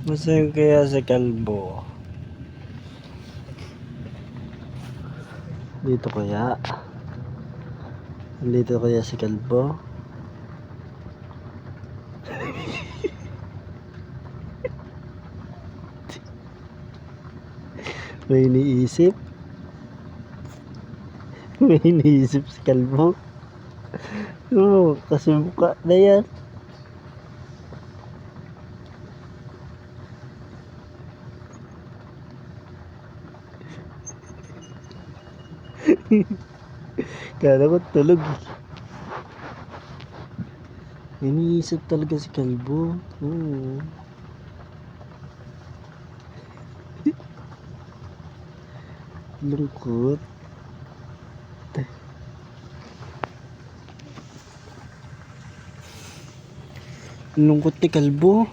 Masaya kaya si Kalbo? Dito kaya? Dito kaya si Kalbo? May iniisip? May iniisip si Kalbo? Oo, kasi mukha na yan. Kala ko tulog. Iniisip talaga si Kalbo. Oo. Lungkot. Lungkot ni Kalbo.